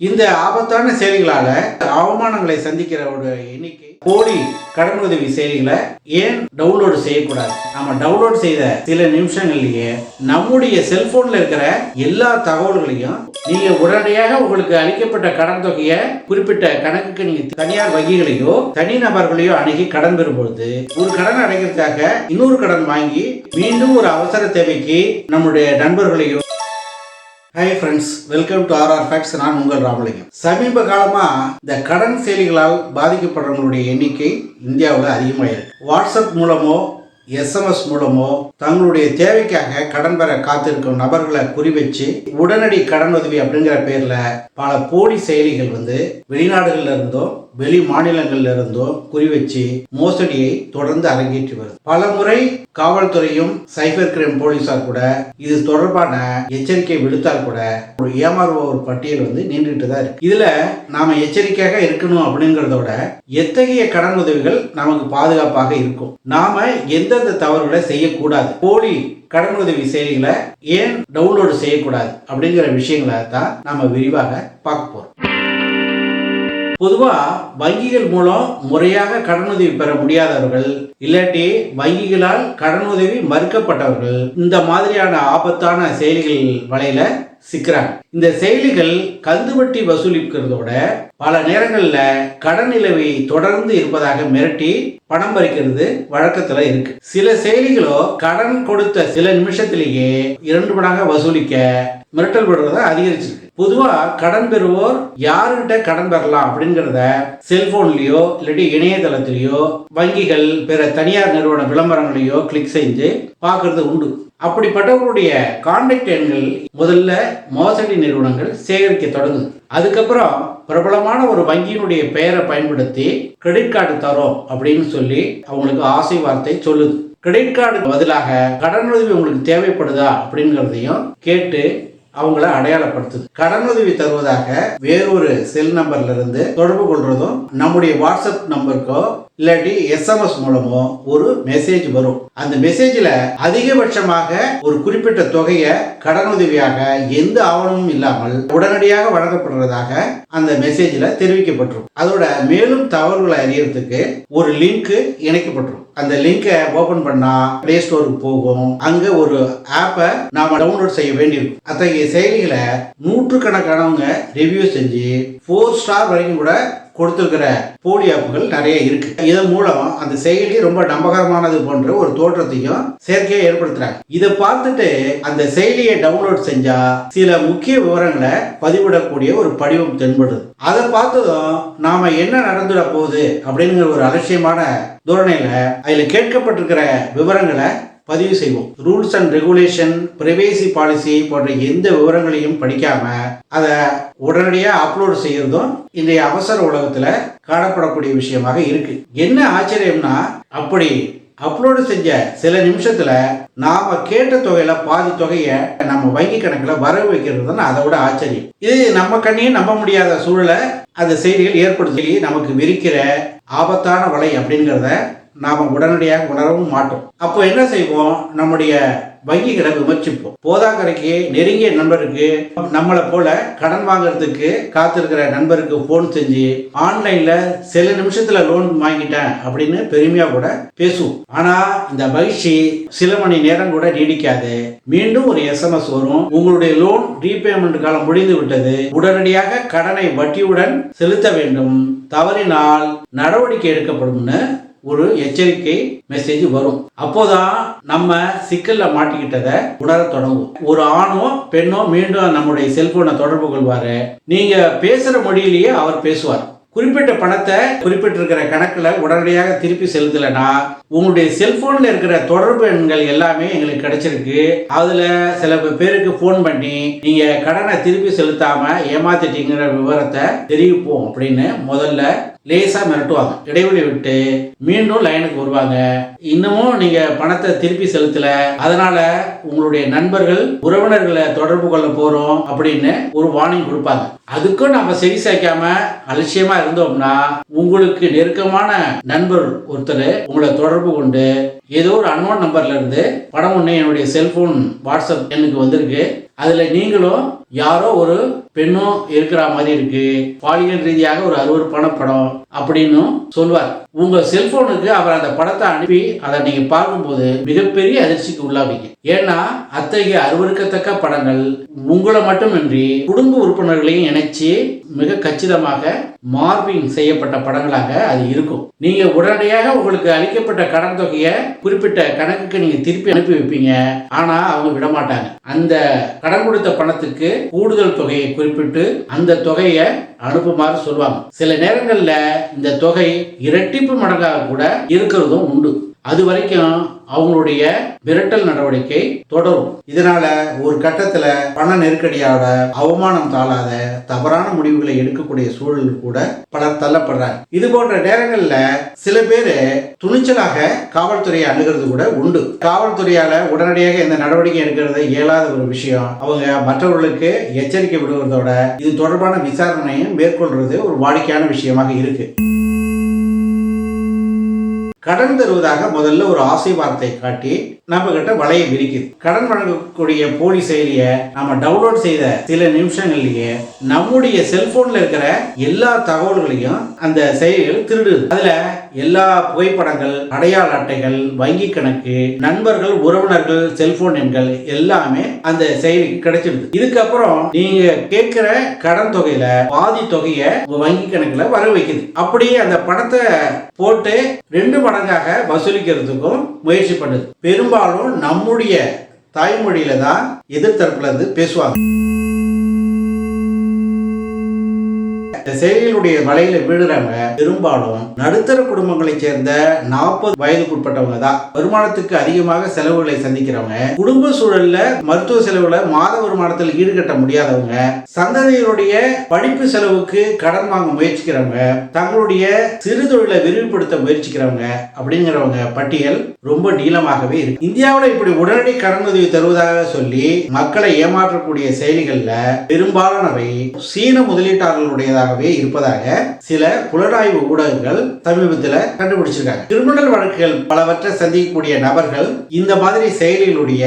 இந்த ஆபத்தான செயல்களால அவமானங்களை சந்திக்கிற எண்ணிக்கை கோடி கடன் உதவி செயலிகளை ஏன் டவுன்லோடு செய்யக்கூடாது? நம்ம டவுன்லோட் செய்த சில நிமிஷங்கள்லயே நம்முடைய செல்போன்ல இருக்கிற எல்லா தகவல்களையும் நீங்க உடனடியாக உங்களுக்கு அளிக்கப்பட்ட கடன் தொகையை குறிப்பிட்ட கணக்குக்கு நீங்க தனியார் வங்கிகளையோ தனி நபர்களையோ அணுகி கடன் பெறும்பொழுது ஒரு கடன் அடைக்கிறதுக்காக இன்னொரு கடன் வாங்கி மீண்டும் ஒரு அவசர தேவைக்கு நம்முடைய நண்பர்களையோ hi friends welcome to our facts நான் உங்கள் ராமலிங்கம். சமீப காலமாக இந்த கடன் செயலிகளால் பாதிக்கப்படுறவங்களுடைய எண்ணிக்கை இந்தியாவில் அதிகமாயிருக்கு வாட்ஸ்அப் மூலமோ எஸ்எம்எஸ் மூலமோ தங்களுடைய தேவைக்காக கடன் பெற காத்திருக்கும் நபர்களை குறிவச்சு உடனடி கடன் உதவி அப்படிங்கிற பேரில் பல போலி செயலிகள் வந்து வெளிநாடுகளில் இருந்தோ வெளி மாநிலங்களில் இருந்தோ குறிவச்சு மோசடியை தொடர்ந்து அரங்கேற்றி வருது. பல முறை காவல்துறையும் சைபர் கிரைம் போலீஸார் கூட இது தொடர்பான எச்சரிக்கை விடுத்தால் கூட ஒரு ஏமாறுபவர் பட்டியல் வந்து நின்றுட்டு தான் இருக்கு. இதுல நாம எச்சரிக்கையாக இருக்கணும் அப்படிங்கிறதோட எத்தகைய கடன் உதவிகள் நமக்கு பாதுகாப்பாக இருக்கும்? நாம எந்தெந்த தவறுகளை செய்யக்கூடாது? போலி கடன் உதவி செயலிகளை ஏன் டவுன்லோடு செய்யக்கூடாது? அப்படிங்கிற விஷயங்களை தான் நாம விரிவாக பார்க்க போறோம். பொதுவா வங்கிகள் மூலம் முறையாக கடனுதவி பெற முடியாதவர்கள் இல்லாட்டி வங்கிகளால் கடனுதவி மறுக்கப்பட்டவர்கள் இந்த மாதிரியான ஆபத்தான செயலிகள் வலையில சிக்கிறாங்க. இந்த செயலிகள் கந்துவட்டி வசூலிக்கிறதோட பல நேரங்கள்ல கடன் நிலவை தொடர்ந்து இருப்பதாக மிரட்டி பணம் பறிக்கிறது வழக்கத்துல இருக்கு. சில செயலிகளோ கடன் கொடுத்த சில நிமிஷத்திலேயே இரண்டு மடங்காக வசூலிக்க மிரட்டல் விடுறத அதிகரிச்சிருக்கு. பொதுவா கடன் பெறுவோர் யாருகிட்ட கடன் பெறலாம் அப்படிங்கிறத செல்போன்லயோ இல்லாட்டி இணையதளத்திலேயோ வங்கிகள் பிற தனியார் நிறுவன விளம்பரங்களையோ கிளிக் செஞ்சு பார்க்கறது உண்டு. அப்படிப்பட்டவர்களுடைய கான்டாக்ட் எண்கள் முதல்ல மோசடி நிறுவனங்கள் சேகரிக்க தொடங்குது. அதுக்கப்புறம் பிரபலமான ஒரு வங்கியினுடைய பெயரை பயன்படுத்தி கிரெடிட் கார்டு தரோம் அப்படின்னு சொல்லி அவங்களுக்கு ஆசை வார்த்தை சொல்லுது. கிரெடிட் கார்டு பதிலாக கடன் உதவி உங்களுக்கு தேவைப்படுதா அப்படிங்கிறதையும் கேட்டு அவங்கள அடையாளப்படுத்துது. கடனுதவி தருவதாக வேறொரு செல் நம்பர்ல இருந்து தொடர்பு கொள்றதும் நம்முடைய வாட்ஸ்அப் நம்பருக்கோ இல்லாட்டி எஸ்எம்எஸ் மூலமோ ஒரு மெசேஜ் வரும். அந்த மெசேஜில் அதிகபட்சமாக ஒரு குறிப்பிட்ட தொகையை கடனுதவியாக எந்த ஆவணமும் இல்லாமல் உடனடியாக வழங்கப்படுறதாக அந்த மெசேஜில் தெரிவிக்கப்பட்டிருக்கும். அதோட மேலும் தகவல்களை அறியறதுக்கு ஒரு லிங்க் இணைக்கப்பட்டிருக்கும். அந்த லிங்கை ஓபன் பண்ணா பிளே ஸ்டோருக்கு போகும். அங்க ஒரு ஆப்பை நாம டவுன்லோட் செய்ய வேண்டியிருக்கும். அத்தகைய செயலிகளை நூற்றுக்கணக்கானவங்க ரிவ்யூ செஞ்சு ஃபோர் ஸ்டார் வரைக்கும் கூட கொடுத்துருக்கிற போலி ஆப்புகள் நிறைய இருக்கு. இதன் மூலம் அந்த செயலி ரொம்ப நம்பகரமானது போன்ற ஒரு தோற்றத்தையும் செயற்கையை ஏற்படுத்துறாங்க. இதை பார்த்துட்டு அந்த செயலியை டவுன்லோட் செஞ்சா சில முக்கிய விவரங்களை பதிவிடக்கூடிய ஒரு படிவம் தென்படுது. அதை பார்த்ததும் நாம என்ன நடந்துட போகுது அப்படிங்கிற ஒரு அலட்சியமான தோரணையில அதில் கேட்கப்பட்டிருக்கிற விவரங்களை பதிவு செய்வோம். Rules and regulation privacy policy போன்ற எந்த விவரங்களையும் படிக்காம அதை உடனடியாக அப்லோடு செய்யறதும் இன்றைய அவசர உலகத்துல காணப்படக்கூடிய விஷயமாக இருக்கு. என்ன ஆச்சரியம்னா அப்படி அப்லோடு செஞ்ச சில நிமிஷத்துல நாம கேட்ட தொகையில பாதி தொகையை நம்ம வங்கி கணக்குல வரவு வைக்கிறது தான் அதை விட ஆச்சரியம். இது நம்ம கண்ணையும் நம்ப முடியாத சூழலை அந்த செய்திகள் ஏற்படுத்தி நமக்கு விரிக்கிற ஆபத்தான வலை அப்படிங்கிறத நாம் உடனடியாக உணரவும் மாட்டோம். அப்போ என்ன செய்வோம்? நம்முடைய வங்கிகளை விமர்சிப்போம். போதாக்கரைக்கு நெருங்கிய நண்பருக்கு நம்மளை போல கடன் வாங்குறதுக்கு காத்திருக்கிற நண்பருக்கு ஃபோன் செஞ்சு ஆன்லைன்ல சில நிமிஷத்துல லோன் வாங்கிட்டேன் அப்படின்னு பெருமையா கூட பேசுவோம். ஆனா இந்த மகிழ்ச்சி சில மணி நேரம் கூட நீடிக்காது. மீண்டும் ஒரு எஸ்எம்எஸ் வரும். உங்களுடைய லோன் ரீபேமெண்ட் காலம் முடிந்து விட்டது. உடனடியாக கடனை வட்டியுடன் செலுத்த வேண்டும். தவறினால் நடவடிக்கை எடுக்கப்படும்னு ஒரு எச்சரிக்கை மெசேஜ் வரும். அப்போதான் நம்ம சிக்கல்ல மாட்டிக்கிட்டதை உணர தொடங்கும் ஒரு ஆணோ பெண்ணோ மீண்டும் நம்முடைய செல்போனை தொடர்பு கொள்வாரு. நீங்க பேசுற மொழியிலேயே அவர் பேசுவார். குறிப்பிட்ட பணத்தை குறிப்பிட்டிருக்கிற கணக்கில் உடனடியாக திருப்பி செலுத்தலைன்னா உங்களுடைய செல்போனில் இருக்கிற தொடர்பு எண்கள் எல்லாமே எங்களுக்கு கிடைச்சிருக்கு. அதில் சில பேருக்கு ஃபோன் பண்ணி நீங்கள் கடனை திருப்பி செலுத்தாமல் ஏமாத்திட்டீங்கிற விவரத்தை தெரிவிப்போம் அப்படின்னு முதல்ல லேசாக மிரட்டுவாங்க. இடைவெளி விட்டு மீண்டும் லைனுக்கு வருவாங்க. இன்னமும் நீங்க பணத்தை திருப்பி செலுத்தல. அதனால உங்களுடைய நண்பர்கள் உறவினர்களை தொடர்பு கொள்ள போறோம் அப்படின்னு ஒரு வார்னிங் கொடுப்பாங்க. அதுக்கும் நம்ம செவி சாய்க்காம அலட்சியமா இருந்தோம்னா உங்களுக்கு நெருக்கமான நண்பர் ஒருத்தர் உங்களை தொடர்பு கொண்டு ஏதோ ஒரு அன்னோன் நம்பர்ல இருந்து படம் ஒன்று என்னுடைய செல்போன் வாட்ஸ்அப் எனக்கு வந்திருக்கு. அதுல நீங்களும் யாரோ ஒரு பெண்ணும் இருக்கிற மாதிரி இருக்கு. பாலியல் ரீதியாக ஒரு அருவருப்பான படம் அப்படின்னு சொல்வார். உங்க செல்போனுக்கு அவர் அந்த படத்தை அனுப்பி அதை நீங்க பார்க்கும்போது மிகப்பெரிய அதிர்ச்சிக்கு உள்ளாவீங்க. ஏன்னா அத்தகைய அருவருக்கத்தக்க படங்கள் உங்களை மட்டுமின்றி குடும்ப உறுப்பினர்களையும் இணைச்சு மிக கச்சிதமாக மார்பிங் செய்யப்பட்ட படங்களாக அது இருக்கும். நீங்க உடனடியாக உங்களுக்கு அளிக்கப்பட்ட கடன் தொகையை குறிப்பிட்ட கணக்குக்கு நீங்க திருப்பி அனுப்பி வைப்பீங்க. ஆனா அவங்க விட மாட்டாங்க அந்த கடன் கொடுத்த பணத்துக்கு கூடுதல் தொகையை குறிப்பிட்டு அந்த தொகையை அனுப்புமாறு சொல்லுவாங்க சில நேரங்கள்ல இந்த தொகை இரட்டிப்பு மடங்காக கூட இருக்கிறதும் உண்டு. அது வரைக்கும் அவங்களுடைய மிரட்டல் நடவடிக்கை தொடரும். இதனால ஒரு கட்டத்துல பண நெருக்கடியோட அவமானம் தாளாத தவறான முடிவுகளை எடுக்கக்கூடிய சூழல் கூட பலர் தள்ளப்படுறாங்க. இது போன்ற நேரங்கள்ல சில பேர் துணிச்சலாக காவல்துறையை அணுகிறது கூட உண்டு. காவல்துறையால உடனடியாக இந்த நடவடிக்கை எடுக்கிறது இயலாத ஒரு விஷயம். அவங்க மற்றவர்களுக்கு எச்சரிக்கை விடுவதோட இது தொடர்பான விசாரணையும் மேற்கொள்றது ஒரு வாடிக்கையான விஷயமாக இருக்கு. கடன் தருவதாக முதல்ல ஒரு ஆசை வார்த்தை காட்டி நம்ம கிட்ட வலையை விரிக்குது கடன் வழங்கக்கூடிய போலி செயலியை நம்ம டவுன்லோட் செய்த சில நிமிஷங்கள்லயே நம்முடைய செல்போன்ல இருக்கிற எல்லா தகவல்களையும் அந்த செயலிகள் திருடுது. அதுல எல்லா புகைப்படங்கள் அடையாள அட்டைகள் வங்கி கணக்கு நண்பர்கள் உறவினர்கள் செல்போன் எண்கள் எல்லாமே அந்த செயலிக்கு கிடைச்சிடுது இதுக்கப்புறம் நீங்க கேட்கிற கடன் தொகையில பாதி தொகையை உங்க வங்கி கணக்குல வர வைக்குது. அப்படியே அந்த பணத்தை போட்டு ரெண்டு மடங்காக வசூலிக்கிறதுக்கும் முயற்சி பண்ணுது. பெரும்பாலும் நம்முடைய தாய்மொழியில தான் எதிர்த்தரப்புல இருந்து பேசுவாங்க. இந்த செயலிகளுடைய வலையில விழுறவங்க பெரும்பாலும் நடுத்தர குடும்பங்களைச் சேர்ந்த நாற்பது வயதுக்குட்பட்டவங்க தான். வருமானத்துக்கு அதிகமாக செலவுகளை சந்திக்கிறவங்க குடும்ப சூழல்ல மருத்துவ செலவுல மாத வருமானத்தில் ஈடுகட்ட முடியாதவங்க சந்ததியினுடைய படிப்பு செலவுக்கு கடன் வாங்க முயற்சிக்கிறவங்க தங்களுடைய சிறு தொழிலை விரிவுபடுத்த முயற்சிக்கிறவங்க அப்படிங்கிறவங்க பட்டியல் ரொம்ப நீளமாகவே இருக்கு. இந்தியாவில் இப்படி உடனடி கடன் உதவி தருவதாக சொல்லி மக்களை ஏமாற்றக்கூடிய செயலிகள்ல பெரும்பாலானவை சீன முதலீட்டாளர்களுடையதாக முதலீட்டாளர்களுடையதாகவே இருப்பதாக சில புலனாய்வு ஊடகங்கள் சமீபத்தில் கண்டுபிடிச்சிருக்காங்க. கிரிமினல் வழக்குகள் பலவற்றை சந்திக்கக்கூடிய நபர்கள் இந்த மாதிரி செயலிகளுடைய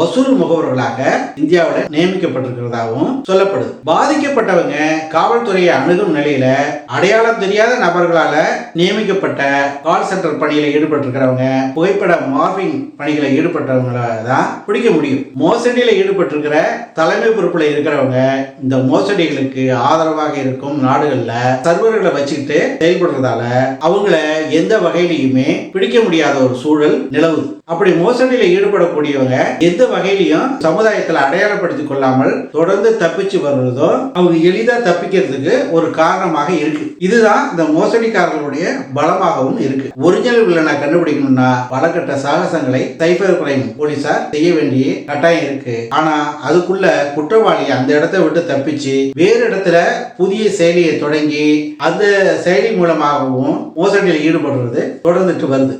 வசூல் முகவர்களாக இந்தியாவில் நியமிக்கப்பட்டிருக்கிறதாகவும் சொல்லப்படுது. பாதிக்கப்பட்டவங்க காவல்துறையை அணுகும் நிலையில அடையாளம் தெரியாத நபர்களால நியமிக்கப்பட்ட கால் சென்டர் பணியில ஈடுபட்டிருக்கிறவங்க புகைப்பட மார்பிங் பணிகளை ஈடுபட்டவங்கள தான் பிடிக்க முடியும். மோசடியில ஈடுபட்டிருக்கிற தலைமை பொறுப்புல இருக்கிறவங்க இந்த மோசடிகளுக்கு ஆதரவாக இருக்கும் நாடுகள்ல சர்வர்களை வச்சுக்கிட்டு செயல்படுறதால அவங்கள எந்த வகையிலையுமே பிடிக்க முடியாத ஒரு சூழல் நிலவுது. அப்படி மோசடியில ஈடுபடக்கூடியவங்க எந்த வகையிலையும் சமுதாயத்தில் அடையாளப்படுத்திக் கொள்ளாமல் தொடர்ந்து தப்பிச்சு வர்றதோ அவங்க எளிதா தப்பிக்கிறதுக்கு ஒரு காரணமாக இருக்கு. இதுதான் இந்த மோசடிக்காரர்களுடைய பலமாகவும் இருக்கு. ஒரிஜினல் வில்லனை கண்டுபிடிக்கணும்னா பலகட்ட சாகசங்களை சைபர் கிரைம் போலீசார் செய்ய வேண்டிய கட்டாயம் இருக்கு. ஆனா அதுக்குள்ள குற்றவாளி அந்த இடத்தை விட்டு தப்பிச்சு வேறு இடத்துல புதிய செயலியை தொடங்கி அந்த செயலி மூலமாகவும் மோசடியில் ஈடுபடுறது தொடர்ந்துட்டு வருது.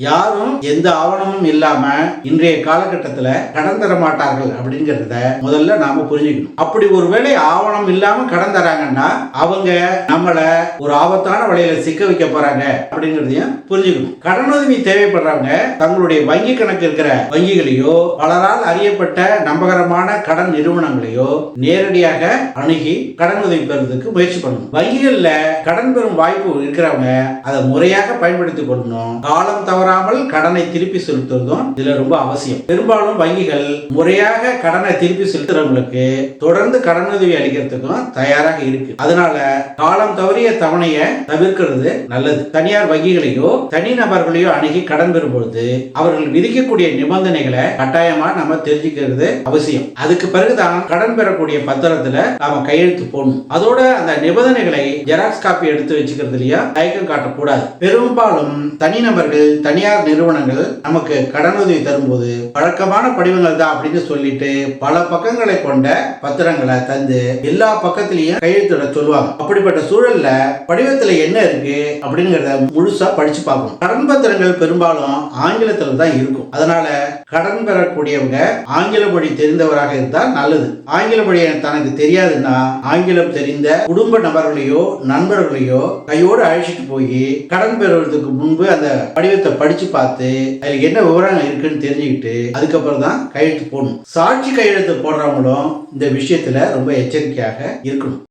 யாரும் எந்த ஆவணமும் இல்லாம இன்றைய காலகட்டத்துல கடன் தர மாட்டார்கள் அப்படிங்கறத முதல்ல நாம புரிஞ்சுக்கணும். அப்படி ஒருவேளை ஆவணம் இல்லாம கடன் தராங்கன்னா அவங்க நம்மள ஒரு ஆபத்தான வழியில சிக்க வைக்க போறாங்க அப்படிங்கறதையும் புரிஞ்சுக்கணும். கடனுதவி தேவைப்படுறவங்க தங்களுடைய வங்கி கணக்கு இருக்கிற வங்கிகளையோ பலரால் அறியப்பட்ட நம்பகரமான கடன் நிறுவனங்களையோ நேரடியாக அணுகி கடன் உதவி பெறுவதற்கு முயற்சி பண்ணணும். வங்கிகள்ல கடன் பெறும் வாய்ப்பு இருக்கிறவங்க அதை முறையாக பயன்படுத்திக் கொள்ளணும். காலம் தவறாமல் கடனை திருப்பி செலுத்துவதும் இதுல ரொம்ப அவசியம். பெரும்பாலும் வங்கிகள் முறையாக கடனை திருப்பி செலுத்துறவங்களுக்கு தொடர்ந்து கடனுதவி அளிக்கிறதுக்கும் தயாராக இருக்கு. அதனால காலம் தவறிய தவணையை தவிர்க்கிறது நல்லது. தனியார் வங்கிகளையோ தனிநபர்களையோ அணுகி கடன் பெறும் பொழுது அவர்கள் விதிக்கக்கூடிய நிபந்தனைகளை கட்டாயமா நம்ம தெரிஞ்சுக்கிறது அவசியம். அதுக்கு பிறகுதான் கடன் பெறக்கூடிய பத்திரத்துல நாம கையெழுத்து போடணும். அதோட அந்த நிபந்தனைகளை ஜெராக்ஸ் காப்பி எடுத்து வச்சுக்கிறதுலயா தயக்கம் காட்டக்கூடாது. பெரும்பாலும் தனிநபர்கள் தனியார் நிறுவனங்கள் நமக்கு கடனுதவி தரும்போது வழக்கமான படிவங்கள் தான் அப்படின்னு சொல்லிட்டு பல பக்கங்களை கொண்ட பத்திரங்களை தந்து எல்லா பக்கத்திலையும் கையெழுத்திட சொல்லுவாங்க. அப்படிப்பட்ட சூழல்ல படிவத்துல என்ன இருக்கு அப்படிங்கறத முழுசா படிச்சு பார்க்கணும். கடன் பத்திரங்கள் பெரும்பாலும் ஆங்கிலத்துல தான் இருக்கும். அதனால கடன் பெறக்கூடியவங்க ஆங்கில மொழி தெரிந்தவராக இருந்தால் நல்லது. ஆங்கில மொழி தனக்கு தெரியாதுன்னா ஆங்கிலம் தெரிந்த குடும்ப நபர்களையோ நண்பர்களையோ கையோடு அழைச்சிட்டு போய் கடன் பெறுவதற்கு முன்பு அந்த படிவத்தை படிச்சு பார்த்து அதுல என்ன விவரங்கள் இருக்குன்னு தெரிஞ்சுக்கிட்டு அதுக்கப்புறம் தான் கையெழுத்து போடணும். சாட்சி கையெழுத்து போடுறவங்களும் இந்த விஷயத்துல ரொம்ப எச்சரிக்கையாக இருக்கணும்.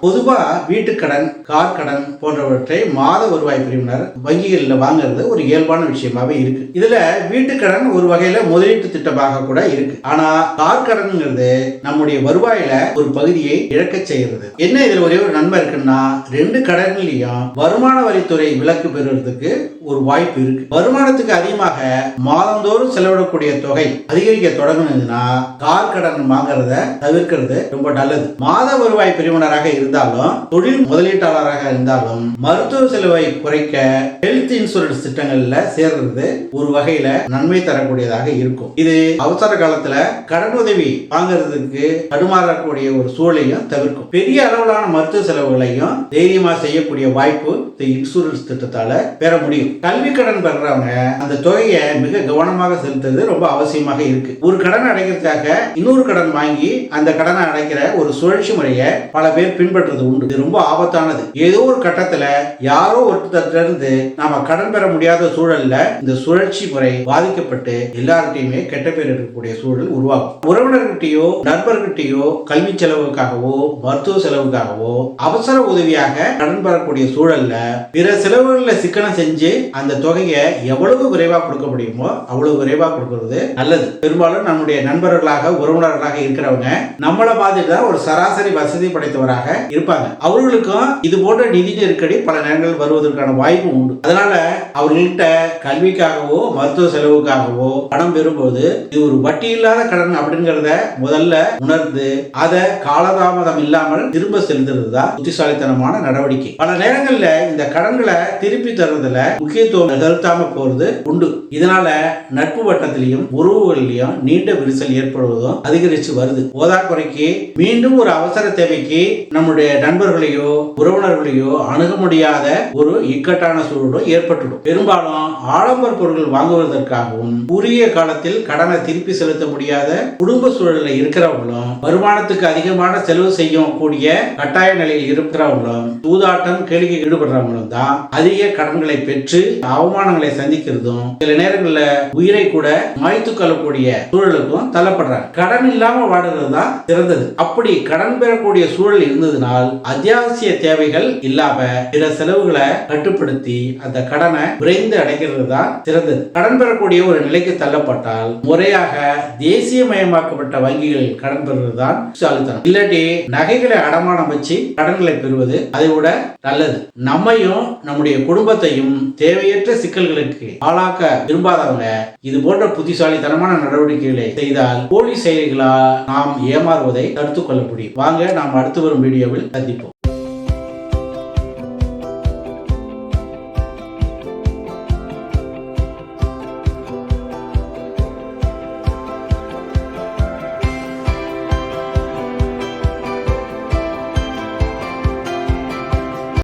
பொதுவாக வீட்டுக்கடன் கார் கடன் போன்றவற்றை மாத வருவாய் பிரிவினர் வங்கிகளில் வாங்குறது ஒரு இயல்பான விஷயமாவே இருக்கு. இதுல வீட்டுக்கடன் ஒரு வகையில முதலீட்டு திட்டமாக கூட இருக்கு. ஆனா கார் கடன்ங்கிறது நம்முடைய வருவாயில ஒரு பகுதியை இழக்க செய்கிறது. என்ன இதுல ஒரே ஒரு நன்மை இருக்குன்னா ரெண்டு கடன்லையும் வருமான வரித்துறை விலக்கு பெறுவதற்கு ஒரு வாய்ப்பு இருக்கு. வருமானத்துக்கு அதிகமாக மாதந்தோறும் செலவிடக்கூடிய தொகை அதிகரிக்க தொடங்குனதுன்னா கார் கடன் வாங்குறத தவிர்க்கிறது ரொம்ப நல்லது. மாத வருவாய் பிரிவினராக இருந்தாலும் தொழில் முதலீட்டாளராக இருந்தாலும் மருத்துவ செலவை குறைக்க ஹெல்த் இன்சூரன்ஸ் திட்டங்கள்ல சேர்றது ஒரு வகையில நன்மை தரக்கூடியதாக இருக்கும். இது அவசர காலத்துல கடன் உதவி வாங்குறதுக்கு தடுமாறக்கூடிய ஒரு சூழலையும் தவிர்க்கும். பெரிய அளவிலான மருத்துவ செலவுகளையும் தைரியமா செய்யக்கூடிய வாய்ப்பு இந்த இன்சூரன்ஸ் திட்டத்தால பெற முடியும். கல்வி கடன் பெறவங்க அந்த தொகையை மிக கவனமாக செலுத்துறது ரொம்ப அவசியமாக இருக்கு. ஒரு கடன் அடைக்கிறதுக்காக இன்னொரு கடன் வாங்கி அந்த கடனை அடைக்கிற ஒரு சுழற்சி முறையை பல பேர் பின்பற்றுறது உண்டு. இது ரொம்ப ஆபத்தானது. ஏதோ ஒரு கட்டத்துல யாரோ ஒருத்தர்ல இருந்து நாம கடன் பெற முடியாத சூழல்ல இந்த சுழற்சி முறை பாதிக்கப்பட்டு எல்லார்கிட்டையுமே கெட்ட பேர் இருக்கக்கூடிய சூழல் உருவாகும். உறவினர்கிட்டயோ நண்பர்கிட்டயோ கல்வி செலவுக்காகவோ மருத்துவ செலவுக்காகவோ அவசர உதவியாக கடன் பெறக்கூடிய சூழல்ல பிற செலவுகளில் சிக்கனம் செஞ்சு அந்த தொகையை எவ்வளவு விரைவா கொடுக்க முடியுமோ அவ்வளவு விரைவா கொடுக்கறது நல்லது. பெரும்பாலும் நம்முடைய நண்பர்களாக உறவினர்களாக இருக்கிறவங்க நம்மளை மாதிரி தான் ஒரு சராசரி வசதி படைத்தவராக இருப்பாங்க. அவர்களுக்கும் இது போன்ற நிதி நெருக்கடி பல நேரங்கள் வருவதற்கான வாய்ப்பு உண்டு. அதனால அவர்கள்ட்ட கல்விக்காகவோ மருத்துவ செலவுக்காகவோ பணம் பெறும்போது இது ஒரு வட்டி இல்லாத கடன் அப்படிங்கறத முதல்ல உணர்ந்து அதை காலதாமதம் இல்லாமல் திரும்ப செலுத்துறது தான் புத்திசாலித்தனமான நடவடிக்கை. பல நேரங்களில் இந்த கடன்களை திருப்பி தர்றதுல முக்கியத்துவம் செலுத்தாம போறது உண்டு. இதனால நட்பு வட்டத்திலையும் உறவுகளிலையும் நீண்ட விரிசல் ஏற்படுவதும் அதிகரிச்சு வருது. போதாக்குறைக்கு மீண்டும் ஒரு அவசர தேவைக்கு நம்முடைய நண்பர்களையோ உறவினர்களையோ அணுக முடியாத ஒரு இக்கட்டான சூழலும் ஏற்பட்டுடும் பெரும்பாலும் ஆடம்பர பொருட்கள் வாங்குவதற்காகவும் உரிய காலத்தில் கடனை திருப்பி செலுத்த முடியாத குடும்ப சூழலில் இருக்கிறவங்களும் வருமானத்துக்கு அதிகமான செலவு செய்யும் கூடிய கட்டாய நிலையில் இருக்கிறவங்களும் சூதாட்டம் கேளிக்கை ஈடுபடுறவங்களும் தான் அதிக கடன்களை பெற்று அவமானங்களை சந்திக்கிறதும் சில நேரங்களில் உயிரை கூட மாய்த்து கொள்ளக்கூடிய சூழலுக்கும் தள்ளப்படுறாங்க. கடன் இல்லாம வாடுறது தான் சிறந்தது. அப்படி கடன் பெறக்கூடிய சூழல் இருந்தது இருந்ததுனால் அத்தியாவசிய தேவைகள் இல்லாம பிற செலவுகளை கட்டுப்படுத்தி அந்த கடனை விரைந்து அடைக்கிறது தான் சிறந்தது. கடன் பெறக்கூடிய ஒரு நிலைக்கு தள்ளப்பட்டால் முறையாக தேசியமயமாக்கப்பட்ட வங்கிகள் கடன் பெறுவது தான் புத்திசாலித்தனம் இல்லாட்டி நகைகளை அடமானம் வச்சு கடன்களை பெறுவது அதை விட நல்லது. நம்மையும் நம்முடைய குடும்பத்தையும் தேவையற்ற சிக்கல்களுக்கு ஆளாக்க விரும்பாதவங்க இது போன்ற புத்திசாலித்தனமான நடவடிக்கைகளை செய்தால் போலி செயலிகளால் நாம் ஏமாறுவதை தடுத்துக் கொள்ள முடியும். வாங்க நாம் அடுத்து வரும் வீடியோவில் சந்திப்போம்